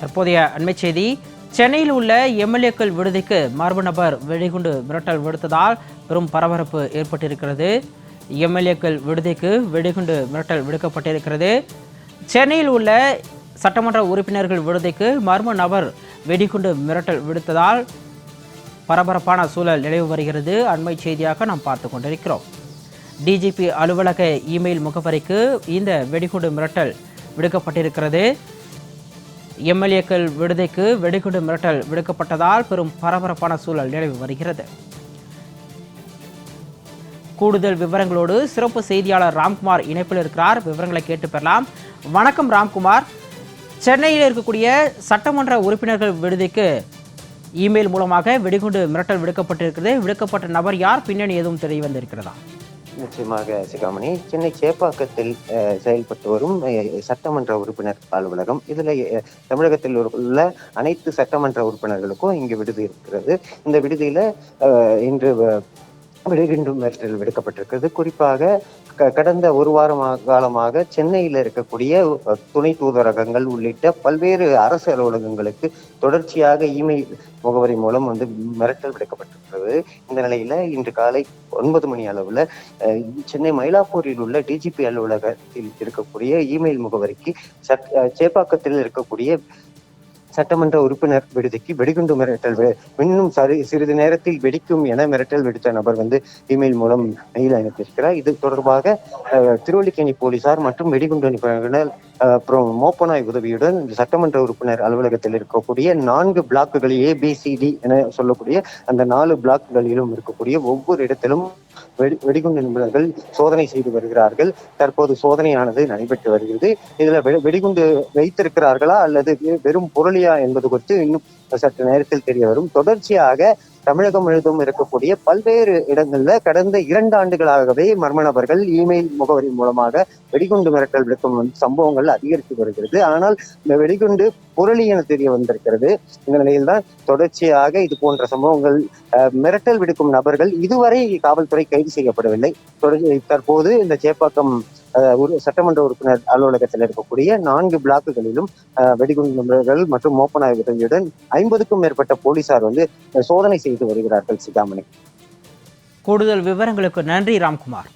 தற்போதைய அண்மை செய்தி சென்னையில் உள்ள எம்எல்ஏக்கள் விடுதிக்கு மர்ம நபர் வெடிகுண்டு மிரட்டல் விடுத்ததால் பெரும் பரபரப்பு ஏற்பட்டிருக்கிறது. எம்எல்ஏக்கள் விடுதிக்கு வெடிகுண்டு மிரட்டல் விடுக்கப்பட்டிருக்கிறது. சென்னையில் உள்ள சட்டமன்ற உறுப்பினர்கள் விடுதிக்கு மர்ம நபர் வெடிகுண்டு மிரட்டல் விடுத்ததால் பரபரப்பான சூழல் நிலவு வருகிறது. அண்மை செய்தியாக நாம் பார்த்து கொண்டிருக்கிறோம். டிஜிபி அலுவலக இமெயில் முகவரிக்கு இந்த வெடிகுண்டு மிரட்டல் விடுக்கப்பட்டிருக்கிறது. எம்எல்ஏக்கள் விடுதிக்கு வெடிகுண்டு மிரட்டல் விடுக்கப்பட்டதால் பெரும் பரபரப்பான சூழல் நிலவி வருகிறது. கூடுதல் விவரங்களோடு சிறப்பு செய்தியாளர் ராம்குமார் இணைப்பில் இருக்கிறார். விவரங்களை கேட்டு பெறலாம். வணக்கம் ராம்குமார். சென்னையில் இருக்கக்கூடிய சட்டமன்ற உறுப்பினர்கள் விடுதிக்கு இமெயில் மூலமாக வெடிகுண்டு மிரட்டல் விடுக்கப்பட்டிருக்கிறது. விடுக்கப்பட்ட நபர் யார்? பின்னணி எதுவும் தெரிய வந்திருக்கிறதா? நிச்சயமாக சிகாமணி. சென்னை சேப்பாக்கத்தில் செயல்பட்டு வரும் சட்டமன்ற உறுப்பினர் அலுவலகம். இதில் தமிழகத்தில் உள்ள அனைத்து சட்டமன்ற உறுப்பினர்களுக்கும் இங்கு விடுதி இருக்கிறது. இந்த விடுதியில் இன்று விடுகின்றும் மிரட்டல் விடுக்கப்பட்டிருக்கிறது. குறிப்பாக க- கடந்த ஒரு வாரம் காலமாக சென்னையில் இருக்கக்கூடிய துணை தூதரகங்கள் உள்ளிட்ட பல்வேறு அரசு அலுவலகங்களுக்கு தொடர்ச்சியாக இமெயில் முகவரி மூலம் வந்து மிரட்டல் விடுக்கப்பட்டிருக்கிறது. இந்த நிலையில இன்று காலை ஒன்பது மணி அளவுல அஹ், சென்னை மயிலாப்பூரில் உள்ள டிஜிபி அலுவலகத்தில் இருக்கக்கூடிய இமெயில் முகவரிக்கு அஹ், சேப்பாக்கத்தில் இருக்கக்கூடிய சட்டமன்ற உறுப்பினர் விடுதிக்கு வெடிகுண்டு மிரட்டல் இன்னும் சரி சிறிது நேரத்தில் வெடிக்கும் என மிரட்டல் விடுத்த நபர் வந்து இமெயில் மூலம் மெயில் அனுப்பியிருக்கிறார். இது தொடர்பாக திருவள்ளிக்கேணி போலீசார் மற்றும் வெடிகுண்டு அனுப்பினர் அப்புறம் மோப்பனாய் உதவியுடன் இந்த சட்டமன்ற உறுப்பினர் அலுவலகத்தில் இருக்கக்கூடிய நான்கு பிளாக்குகள் ஏபிசிடி என சொல்லக்கூடிய அந்த நாலு பிளாக்குகளிலும் இருக்கக்கூடிய ஒவ்வொரு இடத்திலும் வெடி வெடிகுண்டு நிபுணர்கள் சோதனை செய்து வருகிறார்கள். தற்போது சோதனையானது நடைபெற்று வருகிறது. இதுல வெ- வெடிகுண்டு வைத்திருக்கிறார்களா அல்லது வெ- வெறும் பொருளியா என்பது குறித்து இன்னும் சற்று நேரத்தில் தெரிய வரும். தொடர்ச்சியாக தமிழகம் முழுவதும் இருக்கக்கூடிய பல்வேறு இடங்கள்ல கடந்த இரண்டு ஆண்டுகளாகவே மர்ம நபர்கள் இமெயில் முகவரி மூலமாக வெடிகுண்டு மிரட்டல் விடுக்கும் வந்து சம்பவங்கள் அதிகரித்து வருகிறது. ஆனால் இந்த வெடிகுண்டு பொருளி என தெரிய வந்திருக்கிறது. இந்த நிலையில்தான் தொடர்ச்சியாக இது போன்ற சம்பவங்கள் மிரட்டல் விடுக்கும் நபர்கள் இதுவரை காவல்துறை கைது செய்யப்படவில்லை. தற்போது இந்த சேப்பாக்கம் சட்டமன்ற உறுப்பினர் அலுவலகத்தில் இருக்கக்கூடிய நான்கு பிளாக்குகளிலும் வெடிகுண்டு நிபுணர்கள் மற்றும் மோப்பனாய் உதவியுடன் ஐம்பதுக்கும் மேற்பட்ட போலீசார் வந்து சோதனை செய்து வருகிறார்கள் சிகாமணி. கூடுதல் விவரங்களுக்கு நன்றி ராம்குமார்.